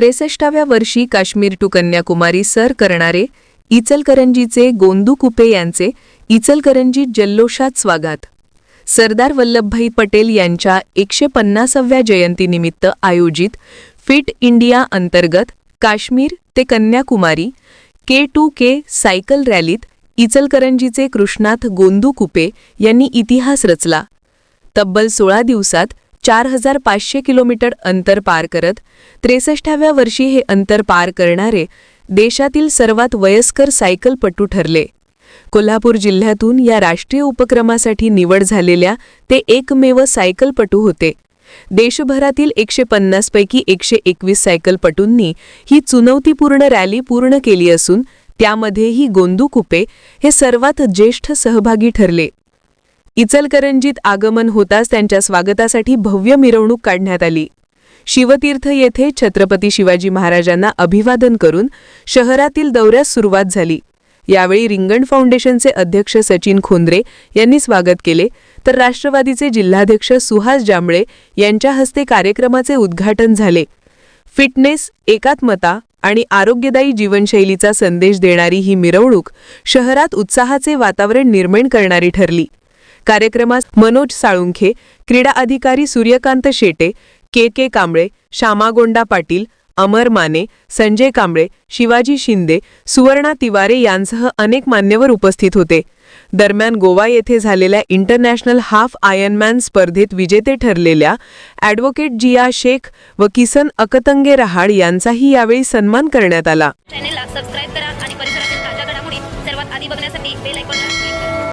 त्रेसष्टाव्या वर्षी Kashmir to Kanyakumari sir करणारे इचलकरंजीचे Gondu coupe यांचे इचलकरंजी जल्लोषात स्वागत सरदार वल्लभभाई पटेल यांच्या एकशे पन्नासाव्या जयंतीनिमित्त आयोजित फिट इंडिया अंतर्गत काश्मीर ते Kanyakumari K to K cycle रॅलीत इचलकरंजीचे कृष्णाथ गोंदू कुपे यांनी इतिहास रचला. तब्बल सोळा दिवसात चार हजार पाचशे किलोमीटर अंतर पार करत त्रेसष्टाव्या वर्षी हे अंतर पार करणारे देशातील सर्वात वयस्कर सायकलपटू ठरले. कोल्हापूर जिल्ह्यातून या राष्ट्रीय उपक्रमासाठी निवड झालेल्या ते एकमेव सायकलपटू होते. देशभरातील एकशे पन्नासपैकी एकशे एकवीस सायकलपटूंनी ही चुनौतीपूर्ण रॅली पूर्ण केली असून त्यामध्येही गोंदू कुपे हे सर्वात ज्येष्ठ सहभागी ठरले. इचलकरंजीत आगमन होताच त्यांच्या स्वागतासाठी भव्य मिरवणूक काढण्यात आली. शिवतीर्थ येथे छत्रपती शिवाजी महाराजांना अभिवादन करून शहरातील दौऱ्यास सुरुवात झाली. यावेळी रिंगण फाउंडेशनचे अध्यक्ष सचिन खोंद्रे यांनी स्वागत केले. तर राष्ट्रवादीचे जिल्हाध्यक्ष सुहास जांभळे यांच्या हस्ते कार्यक्रमाचे उद्घाटन झाले. फिटनेस एकात्मता आणि आरोग्यदायी जीवनशैलीचा संदेश देणारी ही मिरवणूक शहरात उत्साहाचे वातावरण निर्माण करणारी ठरली. कार्यक्रमास मनोज साळुंखे क्रीडा अधिकारी सूर्यकांत शेटे के के कांबळे श्यामागोंडा पाटील अमर माने संजय कांबळे शिवाजी शिंदे सुवर्णा तिवारे यांसह अनेक मान्यवर उपस्थित होते. दरम्यान गोवा येथे झालेल्या इंटरनॅशनल हाफ आयनमॅन स्पर्धेत विजेते ठरलेल्या ॲडव्होकेट जिया शेख व किसन अकतंगे रहाड यांचाही यावेळी सन्मान करण्यात आला. चॅनेलला सबस्क्राईब करा आणि परिसरातील ताज्या घडामोडी सर्वात आधी बघण्यासाठी बेल आयकॉनला